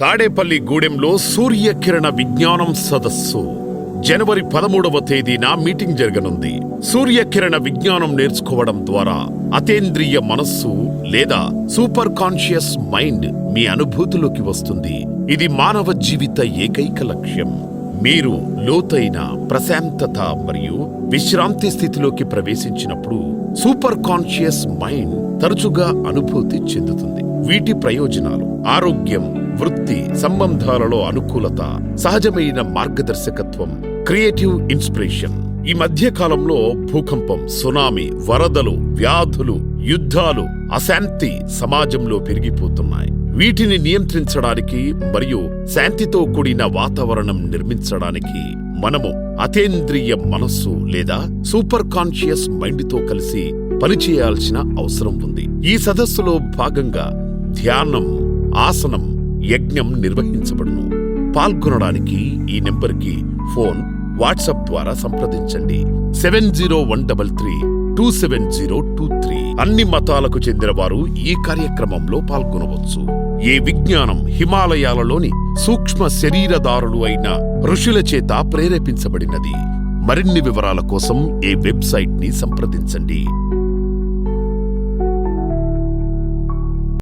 తాడేపల్లి గూడెంలో సూర్యకిరణ విజ్ఞానం సదస్సు. జనవరి పదమూడవ తేదీన మీటింగ్ జరగనుంది. సూర్యకిరణ విజ్ఞానం నేర్చుకోవడం ద్వారా అతేంద్రియ మనస్సు లేదా సూపర్ కాన్షియస్ మైండ్ మీ అనుభూతిలోకి వస్తుంది. ఇది మానవ జీవిత ఏకైక లక్ష్యం. మీరు లోతైన ప్రశాంతత మరియు విశ్రాంతి స్థితిలోకి ప్రవేశించినప్పుడు సూపర్ కాన్షియస్ మైండ్ తరచుగా అనుభూతి చెందుతుంది. వీటి ప్రయోజనాలు ఆరోగ్యం వృత్తి సంబంధాలలో అనుకూలత సహజమైన మార్గదర్శకత్వం క్రియేటివ్ ఇన్స్పిరేషన్. ఈ మధ్య కాలంలో భూకంపం సునామీ వరదలు వ్యాధులు యుద్ధాలు అశాంతి సమాజంలో పెరిగిపోతున్నాయి. వీటిని నియంత్రించడానికి మరియు శాంతితో కూడిన వాతావరణం నిర్మించడానికి మనము అతేంద్రియ మనస్సు లేదా సూపర్ కాన్షియస్ మైండ్తో కలిసి పనిచేయాల్సిన అవసరం ఉంది. ఈ సదస్సులో భాగంగా ధ్యానం ఆసనం యజ్ఞం నిర్వహించబడును. పాల్గొనడానికి ఈ నెంబర్కి ఫోన్ వాట్సాప్ ద్వారా సంప్రదించండి. Seven zero one double three two seven zero two three అన్ని మతాలకు చెందిన వారు ఈ కార్యక్రమంలో పాల్గొనవచ్చు. ఈ విజ్ఞానం హిమాలయాలలోని సూక్ష్మ శరీరదారులు అయిన ఋషుల చేత ప్రేరేపించబడినది. మరిన్ని వివరాల కోసం ఈ వెబ్సైట్ని సంప్రదించండి.